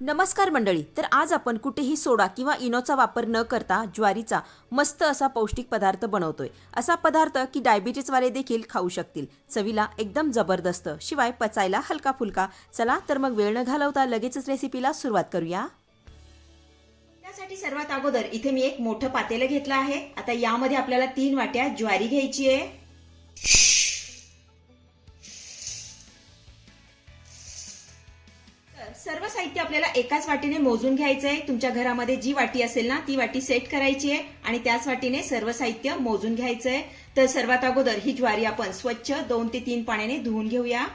नमस्कार मंडळी तर आज आपण कुठेही सोडा किंवा इनोचा वापर न करता ज्वारीचा मस्त असा पौष्टिक पदार्थ बनवतोय. असा पदार्थ की डायबिटीजवाले देखील खाऊ शकतील. चवीला एकदम जबरदस्त. शिवाय पचायला हलका फुलका. चला तर मग वेळ न घालवता लगेचच रेसिपीला सुरुवात करूया. त्यासाठी सर्वात अगोदर इथे मी एक मोठं पातेलं घेतलं आहे. आता यामध्ये आपल्याला तीन वाट्या ज्वारी घ्यायची आहे. एकाच वाटीने मोजून घ्यायचं आहे तुमच्या घरामध्ये जी वाटी असेल ना ती वाटी सेट करायची आहे आणि त्याच वाटीने सर्व साहित्य मोजून घ्यायचं आहे तर सर्वात अगोदर ही ज्वारी आपण स्वच्छ दोन ते तीन पाण्याने धुवून घेऊया.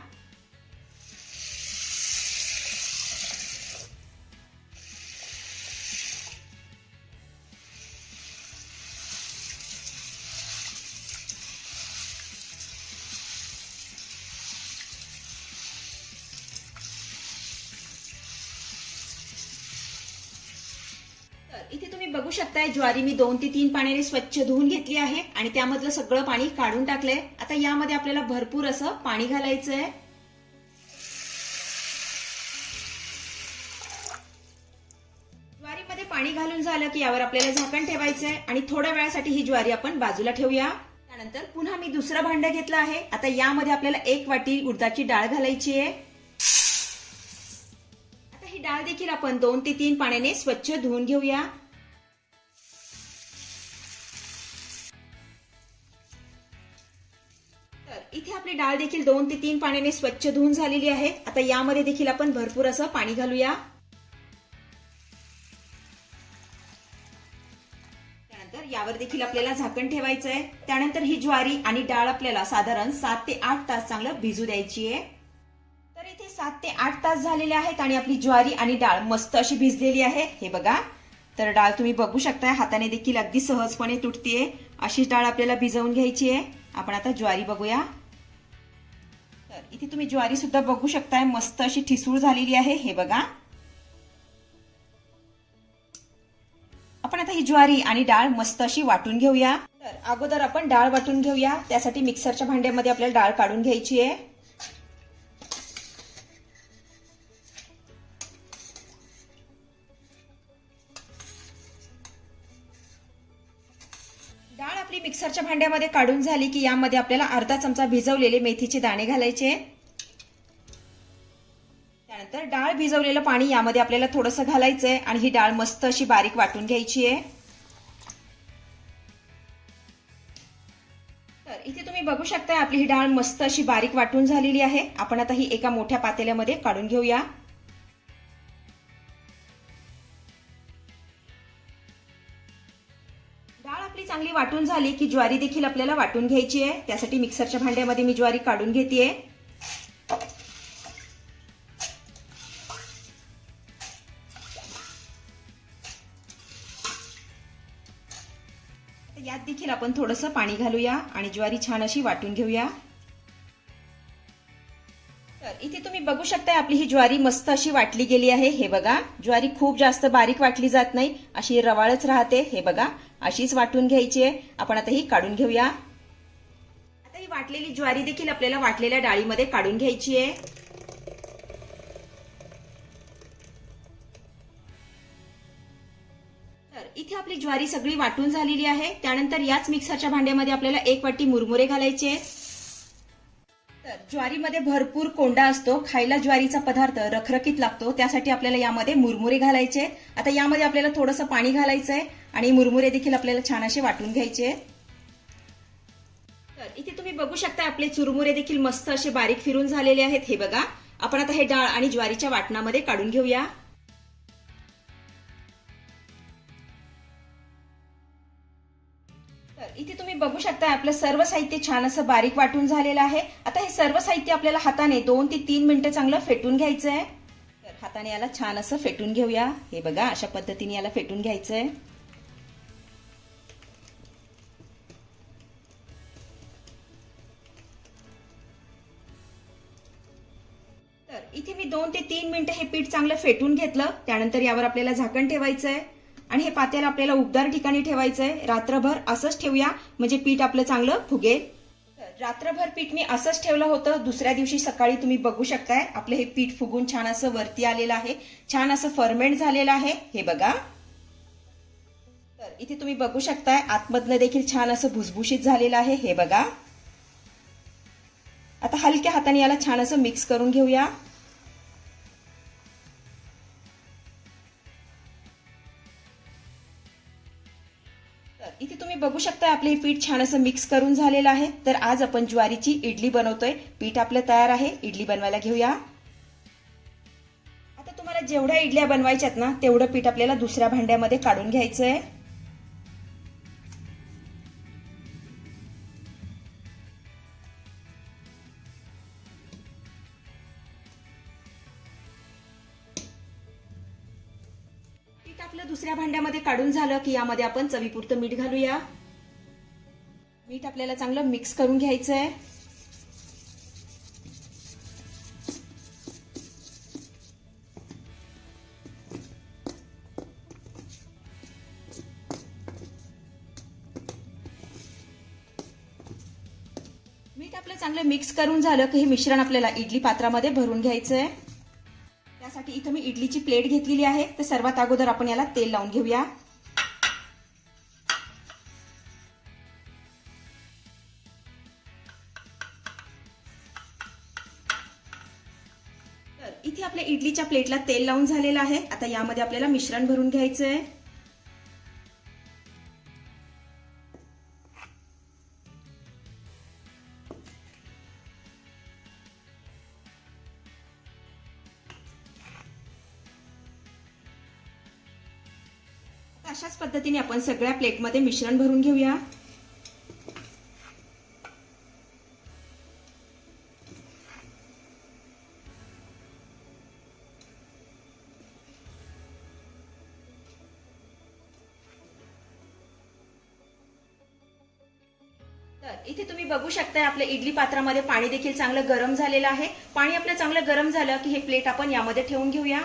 इथे तुम्ही बघू शकताय ज्वारी मी दोन ते तीन पाण्याने स्वच्छ धुवून घेतली आहे आणि त्यामधलं सगळं पाणी काढून टाकलंय. आता यामध्ये आपल्याला भरपूर असं पाणी घालायचं आहे ज्वारीमध्ये पाणी घालून झालं की यावर आपल्याला झाकण ठेवायचं आहे आणि थोड्या वेळासाठी ही ज्वारी आपण बाजूला ठेवूया. त्यानंतर पुन्हा मी दुसरं भांड घेतलं आहे. आता यामध्ये आपल्याला एक वाटी उडदाची डाळ घालायची आहे. आता ही डाळ देखील आपण दोन ते तीन पाण्याने स्वच्छ धुवून घेऊया. इथे आपली डाळ देखील दोन ते तीन पाण्याने स्वच्छ धुवून झालेली आहे. आता यामध्ये देखील आपण भरपूर असं पाणी घालूया. त्यानंतर यावर देखील आपल्याला झाकण ठेवायचं आहे त्यानंतर ही ज्वारी आणि डाळ आपल्याला साधारण सात ते आठ तास चांगलं भिजू द्यायची आहे. तर इथे सात ते आठ तास झालेले आहेत आणि आपली ज्वारी आणि डाळ मस्त अशी भिजलेली आहे. हे बघा. तर डाळ तुम्ही बघू शकताय हाताने देखील अगदी सहजपणे तुटतीये. अशीच डाळ आपल्याला भिजवून घ्यायची आहे. आपण आता ज्वारी बघूया. तर इथे तुम्ही ज्वारी सुद्धा बघू शकताय मस्त अशी ठिसूळ झालेली आहे. हे बघा. आपण आता ही ज्वारी आणि डाळ मस्त अशी वाटून घेऊया. तर अगोदर आपण डाळ वाटून घेऊया. त्यासाठी मिक्सरच्या भांड्यामध्ये आपल्याला डाळ काढून घ्यायची आहे. डाळ आपली मिक्सरच्या भांड्यामध्ये काढून झाली की यामध्ये आपल्याला अर्धा चमचा भिजवलेले मेथीचे दाणे घालायचे. त्यानंतर डाळ भिजवलेलं पाणी यामध्ये आपल्याला थोडंसं घालायचंय आणि ही डाळ मस्त अशी बारीक वाटून घ्यायची आहे. तर इथे तुम्ही बघू शकताय आपली ही डाळ मस्त अशी बारीक वाटून झालेली आहे. आपण आता ही एका मोठ्या पातेल्यामध्ये काढून घेऊया. आपली वाटून झाली की ज्वारी देखील आपल्याला वाटून घ्यायची आहे. त्यासाठी मिक्सरच्या भांड्यामध्ये मी ज्वारी काढून घेते यात देखील आपण थोडंसं पाणी घालूया आणि ज्वारी छान अशी वाटून घेऊया. तर इथे तुम्ही बघू शकता आपली ही ज्वारी मस्त अशी वाटली गेली आहे. हे बघा ज्वारी खूप जास्त बारीक वाटली जात नाही अशी रवाळच राहते. हे बघा अशीच वाटून घ्यायची आहे. आपण आता ही काढून घेऊया. आता ही वाटलेली ज्वारी देखील आपल्याला वाटलेल्या डाळीमध्ये काढून घ्यायची आहे. तर इथे आपली ज्वारी सगळी वाटून झालेली आहे. त्यानंतर याच मिक्सरच्या भांड्यामध्ये आपल्याला एक वाटी मुरमुरे घालायचे आहेत. तर ज्वारीमध्ये भरपूर कोंडा असतो. खायला ज्वारीचा पदार्थ रखरखीत लागतो. त्यासाठी आपल्याला यामध्ये मुरमुरे घालायचे आता यामध्ये आपल्याला थोडंसं पाणी घालायचं आहे आणि मुरमुरे देखील आपल्याला छान असे वाटून घ्यायचे. तर इथे तुम्ही बघू शकता आपले चुरमुरे देखील मस्त असे बारीक फिरून झालेले आहेत. हे बघा आपण आता हे डाळ आणि ज्वारीच्या वाटणामध्ये काढून घेऊया. तर इथे तुम्ही बघू शकता आपलं सर्व साहित्य छान असं बारीक वाटून झालेलं आहे. आता हे सर्व साहित्य आपल्याला हाताने दोन ते तीन मिनिटं चांगलं फेटून घ्यायचं आहे तर हाताने याला छान असं फेटून घेऊया. हे बघा अशा पद्धतीने याला फेटून घ्यायचं आहे इथे मी दोन ते तीन मिनिटं हे पीठ चांगलं फेटून घेतलं. त्यानंतर यावर आपल्याला झाकण ठेवायचं आहे आणि हे पात्याला आपल्याला उबदार ठिकाणी ठेवायचं आहे रात्रभर असंच ठेवूया. म्हणजे पीठ आपलं चांगलं फुगेल. रात्रभर पीठ मी असंच ठेवलं होतं. दुसऱ्या दिवशी सकाळी तुम्ही बघू शकताय. आपलं हे पीठ फुगून छान असं वरती आलेलं आहे. छान असं फर्मेंट झालेलं आहे. हे बघा. तर इथे तुम्ही बघू शकताय. आतमधनं देखील छान असं भुसभुशीत झालेलं आहे. हे बघा. आता हलक्या हाताने याला छान असं मिक्स करून घेऊया. इथे तुम्ही बघू शकता आपले पीठ छान असं मिक्स करून झालेलं आहे. तर आज आपण ज्वारीची इडली बनवतोय. पीठ आपलं तयार आहे. इडली बनवायला घेऊया. आता तुम्हाला जेवढ्या इडल्या बनवायच्यात ना तेवढं पीठ आपल्याला दुसऱ्या भांड्यामध्ये काढून घ्यायचं आहे आपलं दुसऱ्या भांड्यामध्ये काढून झालं की यामध्ये आपण चवीपुरतं मीठ घालूया. मीठ आपल्याला चांगलं मिक्स करून घ्यायचं आहे मीठ आपलं चांगलं मिक्स करून झालं की हे मिश्रण आपल्याला इडली पात्रामध्ये भरून घ्यायचं आहे मी इडलीची प्लेट घेतलेली आहे तर सर्वात अगोदर आपण याला तेल लावून घेऊया. तर इथे आपल्या इडलीच्या प्लेटला तेल लावून झालेलं आहे. आता यामध्ये आपल्याला मिश्रण भरून घ्यायचं आहे अशाच पद्धतीने आपण सगळ्या प्लेटमध्ये मिश्रण भरून घेऊया. तर इथे तुम्ही बघू शकताय आपल्या इडली पात्रामध्ये पाणी देखील चांगलं गरम झालेलं आहे. पाणी आपलं चांगलं गरम झालं की हे प्लेट आपण यामध्ये ठेवून घेऊया.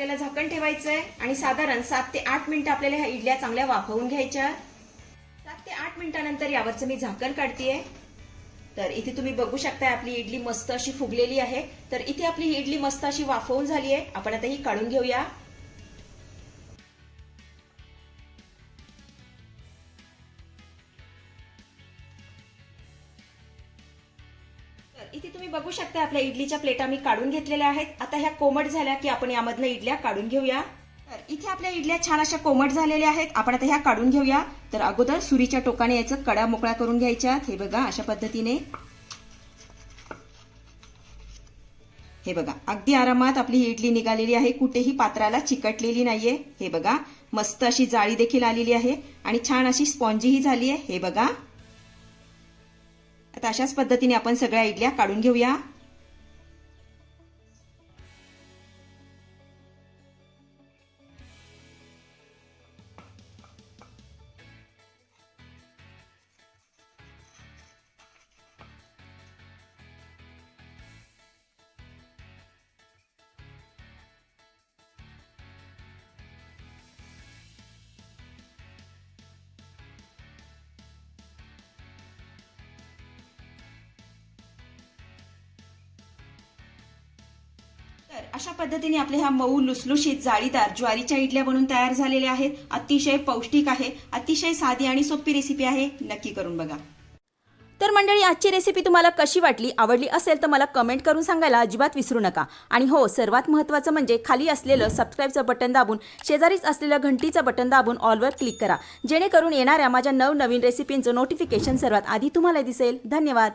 आपल्याला झाकण ठेवायचं आहे आणि साधारण सात ते आठ मिनिटं आपल्याला ह्या इडल्या चांगल्या वाफवून घ्यायच्या सात ते आठ मिनिटानंतर यावरचं मी झाकण काढतीये. तर इथे तुम्ही बघू शकताय आपली इडली मस्त अशी फुगलेली आहे. तर इथे आपली ही इडली मस्त अशी वाफवून झाली आहे आपण आता ही काढून घेऊया. शकता आपल्या इडलीच्या प्लेटा मी काढून घेतलेल्या आहेत. आता ह्या कोमट झाल्या की आपण यामधनं इडल्या काढून घेऊया. तर इथे आपल्या इडल्या छान अशा कोमट झालेल्या आहेत. आपण आता ह्या काढून घेऊया. तर अगोदर सुरीच्या टोकाने याचं कडा मोकळा करून घ्यायच्या. हे बघा अशा पद्धतीने. हे बघा अगदी आरामात आपली ही इडली निघालेली आहे. कुठेही पात्राला चिकटलेली नाहीये. हे बघा मस्त अशी जाळी देखील आलेली आहे. आणि छान अशी स्पॉन्जीही झाली आहे हे बघा. आता अशाच पद्धतीने आपण सगळ्या इडल्या काढून घेऊया. तर अशा पद्धतीने आपल्या ह्या मऊ लुसलुशीत जाळीदार ज्वारीच्या इडल्या बनून तयार झालेल्या आहेत. अतिशय पौष्टिक आहे. अतिशय साधी आणि सोपी रेसिपी आहे. नक्की करून बघा. तर मंडळी आजची रेसिपी तुम्हाला कशी वाटली आवडली असेल तर मला कमेंट करून सांगायला अजिबात विसरू नका. आणि हो सर्वात महत्त्वाचं म्हणजे खाली असलेलं सबस्क्राईबचं बटन दाबून शेजारीच असलेलं घंटीचं बटन दाबून ऑलवर क्लिक करा. जेणेकरून येणाऱ्या माझ्या नवनवीन रेसिपींचं नोटिफिकेशन सर्वात आधी तुम्हाला दिसेल. धन्यवाद.